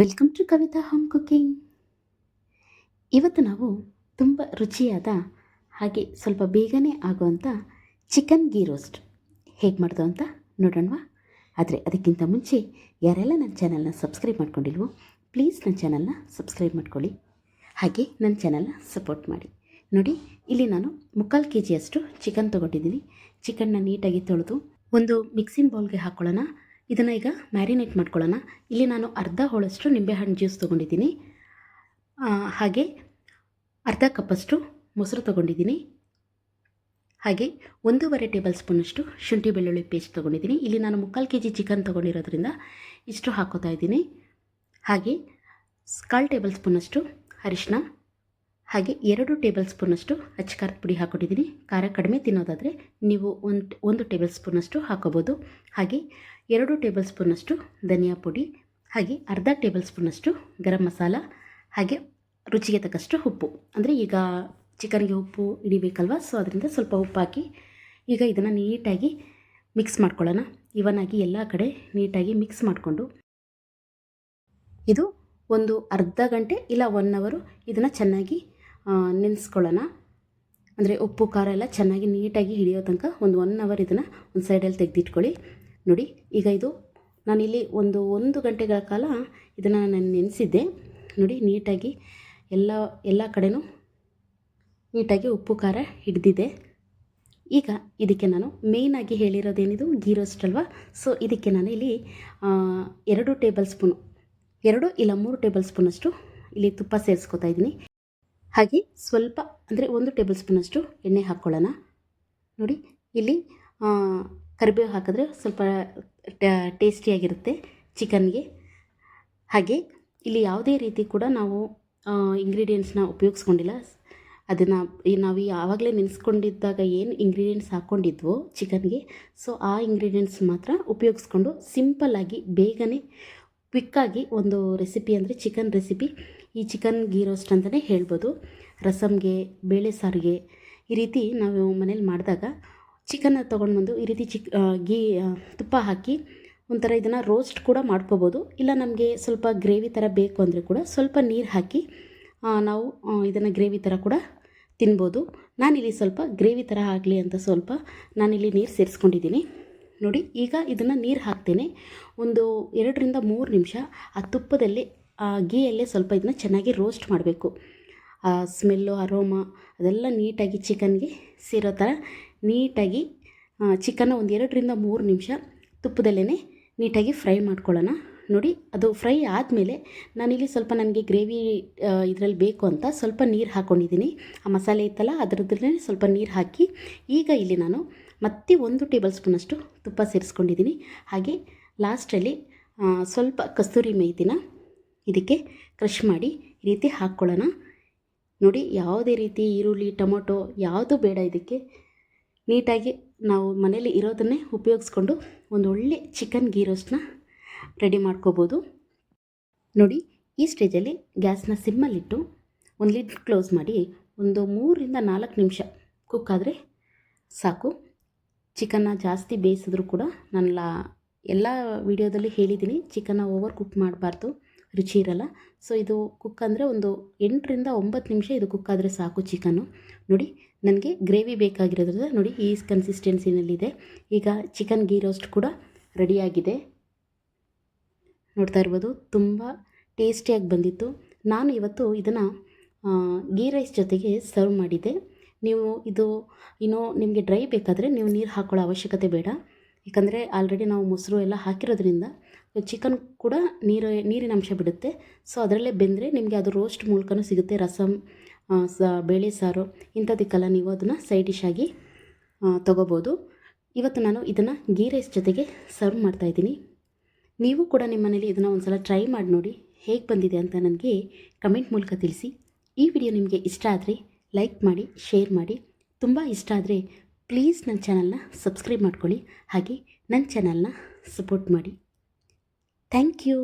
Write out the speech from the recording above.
Welcome to Kavitha home cooking ಇವತ್ತು ನಾವು ತುಂಬ ರುಚಿಯಾದ ಹಾಗೆ ಸ್ವಲ್ಪ ಬೇಗನೆ ಆಗುವಂಥ ಚಿಕನ್ ಗೀ ರೋಸ್ಟ್ ಹೇಗೆ ಮಾಡೋದು ಅಂತ ನೋಡೋಣವಾ? ಆದರೆ ಅದಕ್ಕಿಂತ ಮುಂಚೆ ಯಾರೆಲ್ಲ ನನ್ನ ಚಾನಲ್ನ ಸಬ್ಸ್ಕ್ರೈಬ್ ಮಾಡ್ಕೊಂಡಿಲ್ವೋ ಪ್ಲೀಸ್ ನನ್ನ ಚಾನಲ್ನ ಸಬ್ಸ್ಕ್ರೈಬ್ ಮಾಡ್ಕೊಳ್ಳಿ. ಹಾಗೆ ನನ್ನ ಚಾನಲ್ನ ಸಪೋರ್ಟ್ ಮಾಡಿ. ನೋಡಿ, ಇಲ್ಲಿ ನಾನು ಮುಕ್ಕಾಲು ಕೆ ಜಿಯಷ್ಟು ಚಿಕನ್ ತೊಗೊಂಡಿದ್ದೀನಿ ಚಿಕನ್ನ ನೀಟಾಗಿ ತೊಳೆದು ಒಂದು ಮಿಕ್ಸಿಂಗ್ ಬೌಲ್ಗೆ ಹಾಕ್ಕೊಳ್ಳೋಣ ಇದನ್ನು ಈಗ ಮ್ಯಾರಿನೇಟ್ ಮಾಡ್ಕೊಳ್ಳೋಣ. ಇಲ್ಲಿ ನಾನು ಅರ್ಧ ಹೋಳಷ್ಟು ನಿಂಬೆಹಣ್ಣು ಜ್ಯೂಸ್ ತೊಗೊಂಡಿದ್ದೀನಿ. ಹಾಗೆ ಅರ್ಧ ಕಪ್ಪಷ್ಟು ಮೊಸರು ತೊಗೊಂಡಿದ್ದೀನಿ. ಹಾಗೆ ಒಂದೂವರೆ ಟೇಬಲ್ ಸ್ಪೂನಷ್ಟು ಶುಂಠಿ ಬೆಳ್ಳುಳ್ಳಿ ಪೇಸ್ಟ್ ತೊಗೊಂಡಿದ್ದೀನಿ. ಇಲ್ಲಿ ನಾನು ಮುಕ್ಕಾಲು ಕೆ ಜಿ ಚಿಕನ್ ತೊಗೊಂಡಿರೋದ್ರಿಂದ ಇಷ್ಟು ಹಾಕೋತಾ ಇದ್ದೀನಿ. ಹಾಗೆ ಕಾಲು ಟೇಬಲ್ ಸ್ಪೂನಷ್ಟು ಅರಿಶಿನ ಹಾಗೆ ಎರಡು ಟೇಬಲ್ ಸ್ಪೂನಷ್ಟು ಅಚ್ಚಕಾರದ ಪುಡಿ ಹಾಕೊಂಡಿದ್ದೀನಿ ಖಾರ ಕಡಿಮೆ ತಿನ್ನೋದಾದರೆ ನೀವು ಒಂದು ಒಂದು ಟೇಬಲ್ ಸ್ಪೂನಷ್ಟು ಹಾಕೋಬೋದು. ಹಾಗೆ ಎರಡು ಟೇಬಲ್ ಸ್ಪೂನಷ್ಟು ಧನಿಯಾ ಪುಡಿ, ಹಾಗೆ ಅರ್ಧ ಟೇಬಲ್ ಸ್ಪೂನಷ್ಟು ಗರಂ ಮಸಾಲ, ಹಾಗೆ ರುಚಿಗೆ ತಕ್ಕಷ್ಟು ಉಪ್ಪು. ಅಂದರೆ ಈಗ ಚಿಕನ್ಗೆ ಉಪ್ಪು ಹಿಡಿಬೇಕಲ್ವ? ಸೊ ಅದರಿಂದ ಸ್ವಲ್ಪ ಉಪ್ಪು ಹಾಕಿ ಈಗ ಇದನ್ನು ನೀಟಾಗಿ ಮಿಕ್ಸ್ ಮಾಡ್ಕೊಳ್ಳೋಣ. ಇವನ್ ಆಗಿ ಎಲ್ಲ ಕಡೆ ನೀಟಾಗಿ ಮಿಕ್ಸ್ ಮಾಡಿಕೊಂಡು. ಇದು ಒಂದು ಅರ್ಧ ಗಂಟೆ ಇಲ್ಲ ಒನ್ ಅವರು ಇದನ್ನು ಚೆನ್ನಾಗಿ ನೆನೆಸ್ಕೊಳ್ಳೋಣ ಅಂದರೆ ಉಪ್ಪು, ಖಾರ ಎಲ್ಲ ಚೆನ್ನಾಗಿ ನೀಟಾಗಿ ಹಿಡಿಯೋ ತನಕ ಒಂದು ಒನ್ ಅವರ್ ಇದನ್ನು ಒಂದು ಸೈಡಲ್ಲಿ ತೆಗೆದಿಟ್ಕೊಳ್ಳಿ. ನೋಡಿ, ಈಗ ಇದು ನಾನಿಲ್ಲಿ ಒಂದು ಒಂದು ಗಂಟೆಗಳ ಕಾಲ ಇದನ್ನು ನಾನು ನೆನೆಸಿದ್ದೆ. ನೋಡಿ, ನೀಟಾಗಿ ಎಲ್ಲ ಎಲ್ಲ ಕಡೆನೂ ನೀಟಾಗಿ ಉಪ್ಪು, ಖಾರ ಹಿಡಿದಿದೆ. ಈಗ ಇದಕ್ಕೆ ನಾನು ಮೇಯ್ನಾಗಿ ಹೇಳಿರೋದೇನಿದು ಗೀ ರೋಸ್ಟ್ ಅಲ್ವಾ? ಸೊ ಇದಕ್ಕೆ ನಾನು ಇಲ್ಲಿ ಎರಡು ಟೇಬಲ್ ಸ್ಪೂನು ಎರಡು ಇಲ್ಲ ಮೂರು ಟೇಬಲ್ ಸ್ಪೂನಷ್ಟು ಇಲ್ಲಿ ತುಪ್ಪ ಸೇರಿಸ್ಕೊತಾ ಇದ್ದೀನಿ. ಹಾಗೆ ಸ್ವಲ್ಪ, ಅಂದರೆ ಒಂದು ಟೇಬಲ್ ಸ್ಪೂನಷ್ಟು ಎಣ್ಣೆ ಹಾಕ್ಕೊಳ್ಳೋಣ. ನೋಡಿ, ಇಲ್ಲಿ ಕರಿಬೇವು ಹಾಕಿದ್ರೆ ಸ್ವಲ್ಪ ಟೇಸ್ಟಿಯಾಗಿರುತ್ತೆ ಚಿಕನ್ಗೆ. ಹಾಗೆ ಇಲ್ಲಿ ಯಾವುದೇ ರೀತಿ ಕೂಡ ನಾವು ಇಂಗ್ರೀಡಿಯೆಂಟ್ಸ್ನ ಉಪಯೋಗಿಸ್ಕೊಂಡಿಲ್ಲ. ಅದನ್ನು ನಾವು ಯಾವಾಗಲೇ ನೆನೆಸ್ಕೊಂಡಿದ್ದಾಗ ಏನು ಇಂಗ್ರೀಡಿಯೆಂಟ್ಸ್ ಹಾಕ್ಕೊಂಡಿದ್ವೋ ಚಿಕನ್ಗೆ, ಸೊ ಆ ಇಂಗ್ರೀಡಿಯೆಂಟ್ಸ್ ಮಾತ್ರ ಉಪಯೋಗಿಸ್ಕೊಂಡು ಸಿಂಪಲ್ಲಾಗಿ ಬೇಗನೆ ಕ್ವಿಕ್ಕಾಗಿ ಒಂದು ರೆಸಿಪಿ ಅಂದರೆ ಚಿಕನ್ ರೆಸಿಪಿ. ಈ ಚಿಕನ್ ಗೀ ರೋಸ್ಟ್ ಅಂತಲೇ ಹೇಳ್ಬೋದು. ರಸಮ್ಗೆ ಬೇಳೆ ಸಾರಿಗೆ ಈ ರೀತಿ ನಾವು ಮನೇಲಿ ಮಾಡಿದಾಗ ಚಿಕನ್ನ ತೊಗೊಂಡು ಬಂದು ಈ ರೀತಿ ಚಿಕ್ ಗೀ ತುಪ್ಪ ಹಾಕಿ ಒಂಥರ ಇದನ್ನು ರೋಸ್ಟ್ ಕೂಡ ಮಾಡ್ಕೋಬೋದು. ಇಲ್ಲ ನಮಗೆ ಸ್ವಲ್ಪ ಗ್ರೇವಿ ಥರ ಬೇಕು ಅಂದರೆ ಕೂಡ ಸ್ವಲ್ಪ ನೀರು ಹಾಕಿ ನಾವು ಇದನ್ನು ಗ್ರೇವಿ ಥರ ಕೂಡ ತಿನ್ಬೋದು. ನಾನಿಲ್ಲಿ ಸ್ವಲ್ಪ ಗ್ರೇವಿ ಥರ ಆಗಲಿ ಅಂತ ಸ್ವಲ್ಪ ನಾನಿಲ್ಲಿ ನೀರು ಸೇರಿಸ್ಕೊಂಡಿದ್ದೀನಿ. ನೋಡಿ, ಈಗ ಇದನ್ನು ನೀರು ಹಾಕ್ತೇನೆ. ಒಂದು ಎರಡರಿಂದ ಮೂರು ನಿಮಿಷ ಆ ತುಪ್ಪದಲ್ಲಿ, ಆ ಗೀಯಲ್ಲೇ ಸ್ವಲ್ಪ ಇದನ್ನ ಚೆನ್ನಾಗಿ ರೋಸ್ಟ್ ಮಾಡಬೇಕು. ಆ ಸ್ಮೆಲ್ಲು ಅರೋಮ ಅದೆಲ್ಲ ನೀಟಾಗಿ ಚಿಕನ್ಗೆ ಸೇರೋ ಥರ ನೀಟಾಗಿ ಚಿಕನ್ನ ಒಂದು ಎರಡರಿಂದ ಮೂರು ನಿಮಿಷ ತುಪ್ಪದಲ್ಲೇ ನೀಟಾಗಿ ಫ್ರೈ ಮಾಡ್ಕೊಳ್ಳೋಣ. ನೋಡಿ, ಅದು ಫ್ರೈ ಆದಮೇಲೆ ನಾನಿಲ್ಲಿ ಸ್ವಲ್ಪ ನನಗೆ ಗ್ರೇವಿ ಇದರಲ್ಲಿ ಬೇಕು ಅಂತ ಸ್ವಲ್ಪ ನೀರು ಹಾಕ್ಕೊಂಡಿದ್ದೀನಿ ಆ ಮಸಾಲೆ ಇತ್ತಲ್ಲ ಅದರದ್ರಲ್ಲೇ ಸ್ವಲ್ಪ ನೀರು ಹಾಕಿ ಈಗ ಇಲ್ಲಿ ನಾನು ಮತ್ತೆ ಒಂದು ಟೇಬಲ್ ಸ್ಪೂನಷ್ಟು ತುಪ್ಪ ಸೇರಿಸ್ಕೊಂಡಿದ್ದೀನಿ. ಹಾಗೆ ಲಾಸ್ಟಲ್ಲಿ ಸ್ವಲ್ಪ ಕಸ್ತೂರಿ ಮೇಥಿನ ಇದಕ್ಕೆ ಕ್ರಷ್ ಮಾಡಿ ಈ ರೀತಿ ಹಾಕ್ಕೊಳ್ಳೋಣ. ನೋಡಿ, ಯಾವುದೇ ರೀತಿ ಈರುಳ್ಳಿ, ಟೊಮೊಟೊ ಯಾವುದು ಬೇಡ ಇದಕ್ಕೆ. ನೀಟಾಗಿ ನಾವು ಮನೇಲಿ ಇರೋದನ್ನೇ ಉಪಯೋಗಿಸ್ಕೊಂಡು ಒಂದು ಒಳ್ಳೆ ಚಿಕನ್ ಗೀ ರೋಸ್ಟ್ನ ರೆಡಿ ಮಾಡ್ಕೋಬೋದು. ನೋಡಿ, ಈ ಸ್ಟೇಜಲ್ಲಿ ಗ್ಯಾಸ್ನ ಸಿಮ್ಮಲ್ಲಿಟ್ಟು ಒಂದು ಲಿಡ್ ಕ್ಲೋಸ್ ಮಾಡಿ ಒಂದು ಮೂರರಿಂದ ನಾಲ್ಕು ನಿಮಿಷ ಕುಕ್ ಆದರೆ ಸಾಕು. ಚಿಕನ್ನ ಜಾಸ್ತಿ ಬೇಯಿಸಿದ್ರು ಕೂಡ ನಾನು ಲಾ ಎಲ್ಲ ವಿಡಿಯೋದಲ್ಲಿ ಹೇಳಿದ್ದೀನಿ ಚಿಕನ್ನ ಓವರ್ ಕುಕ್ ಮಾಡಬಾರ್ದು, ರುಚಿ ಇರಲ್ಲ. ಸೊ ಇದು ಕುಕ್ ಅಂದರೆ ಒಂದು ಎಂಟರಿಂದ ಒಂಬತ್ತು ನಿಮಿಷ ಇದು ಕುಕ್ ಆದರೆ ಸಾಕು ಚಿಕನ್ನು. ನೋಡಿ, ನನಗೆ ಗ್ರೇವಿ ಬೇಕಾಗಿರೋದ್ರಿಂದ ನೋಡಿ, ಈ ಕನ್ಸಿಸ್ಟೆನ್ಸಿನಲ್ಲಿದೆ ಈಗ ಚಿಕನ್ ಗೀ ರೋಸ್ಟ್ ಕೂಡ ರೆಡಿಯಾಗಿದೆ ನೋಡ್ತಾ ಇರ್ಬೋದು, ತುಂಬ ಟೇಸ್ಟಿಯಾಗಿ ಬಂದಿತ್ತು. ನಾನು ಇವತ್ತು ಇದನ್ನು ಗೀ ರೈಸ್ ಜೊತೆಗೆ ಸರ್ವ್ ಮಾಡಿದ್ದೆ. ನೀವು ಇದು, ಇನ್ನು ನಿಮಗೆ ಡ್ರೈ ಬೇಕಾದರೆ ನೀವು ನೀರು ಹಾಕೊಳ್ಳೋ ಅವಶ್ಯಕತೆ ಬೇಡ. ಯಾಕಂದರೆ ಆಲ್ರೆಡಿ ನಾವು ಮೊಸರು ಎಲ್ಲ ಹಾಕಿರೋದ್ರಿಂದ ಚಿಕನ್ ಕೂಡ ನೀರು, ನೀರಿನ ಅಂಶ ಬಿಡುತ್ತೆ. ಸೊ ಅದರಲ್ಲೇ ಬೆಂದರೆ ನಿಮಗೆ ಅದು ರೋಸ್ಟ್ ಮೂಲಕನೂ ಸಿಗುತ್ತೆ. ರಸಮ್ ಸ, ಬೇಳೆ ಸಾರು, ಇಂಥದಕ್ಕೆಲ್ಲ ನೀವು ಅದನ್ನು ಸೈಡ್ ಡಿಶ್ ಆಗಿ ತೊಗೋಬೋದು. ಇವತ್ತು ನಾನು ಇದನ್ನು ಗೀ ರೈಸ್ ಜೊತೆಗೆ ಸರ್ವ್ ಮಾಡ್ತಾಯಿದ್ದೀನಿ ನೀವು ಕೂಡ ನಿಮ್ಮ ಮನೇಲಿ ಇದನ್ನು ಒಂದು ಸಲ ಟ್ರೈ ಮಾಡಿ ನೋಡಿ ಹೇಗೆ ಬಂದಿದೆ ಅಂತ ನನಗೆ ಕಮೆಂಟ್ ಮೂಲಕ ತಿಳಿಸಿ. ಈ ವಿಡಿಯೋ ನಿಮಗೆ ಇಷ್ಟ ಆದರೆ ಲೈಕ್ ಮಾಡಿ, ಶೇರ್ ಮಾಡಿ. ತುಂಬ ಇಷ್ಟ ಆದರೆ ಪ್ಲೀಸ್ ನನ್ನ ಚಾನಲ್ನ ಸಬ್ಸ್ಕ್ರೈಬ್ ಮಾಡ್ಕೊಳ್ಳಿ. ಹಾಗೆ ನನ್ನ ಚಾನಲ್ನ ಸಪೋರ್ಟ್ ಮಾಡಿ. Thank you.